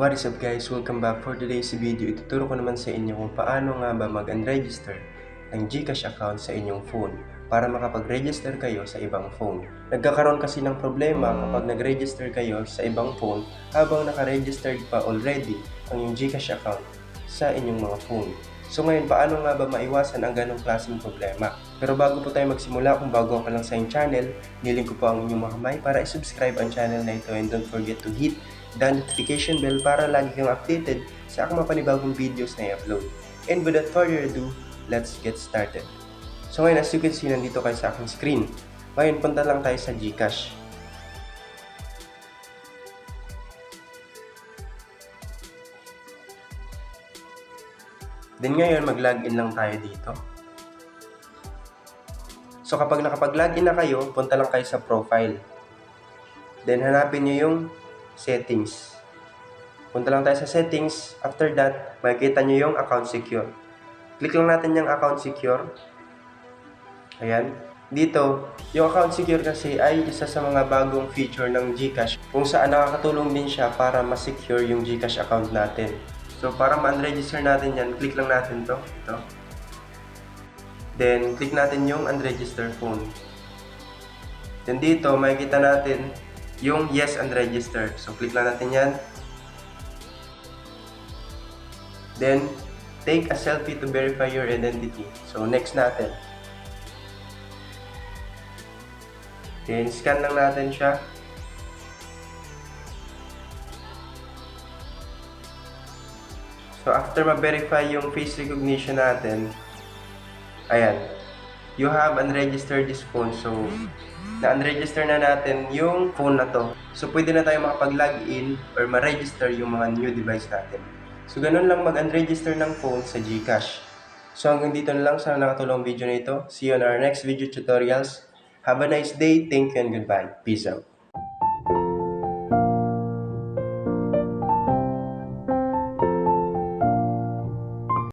What is up guys? Welcome back for today's video. Ituturo ko naman sa inyo kung paano nga ba mag-unregister ng Gcash account sa inyong phone para makapag-register kayo sa ibang phone. Nagkakaroon kasi ng problema kapag nag-register kayo sa ibang phone habang nakaregistered pa already ang yung Gcash account sa inyong mga phone. So ngayon, paano nga ba maiwasan ang ganong klaseng problema? Pero bago po tayo magsimula, kung bago ka lang sa yung channel, niling ko po ang inyong mga kamay para i-subscribe ang channel na ito and don't forget to hit the notification bell para lagi kang updated sa aking mga panibagong videos na i-upload. And without further ado, let's get started. So ngayon, as you can see, nandito kayo sa aking screen. Ngayon, punta lang tayo sa Gcash. Then ngayon, mag-login lang tayo dito. So kapag nakapag-login na kayo, punta lang kayo sa profile. Then hanapin nyo yung settings. Punta lang tayo sa settings. After that, makikita nyo yung account secure. Click lang natin yung account secure. Ayan. Dito, yung account secure kasi ay isa sa mga bagong feature ng GCash kung saan nakakatulong din siya para ma-secure yung GCash account natin. So, para ma-unregister natin yan, click lang natin to. Ito. Then, click natin yung unregistered phone. Then dito, makikita natin yung yes unregistered. So, click lang natin yan. Then, take a selfie to verify your identity. So, next natin. Then, scan lang natin siya. So, after ma-verify yung face recognition natin, ayan, you have unregistered this phone. So, na-unregister na natin yung phone na to. So, pwede na tayo makapag-login or ma-register yung mga new device natin. So, ganun lang mag-unregister ng phone sa GCash. So, hanggang dito na lang. Sana nakatulong video na ito. See you on our next video tutorials. Have a nice day. Thank you and goodbye. Peace out.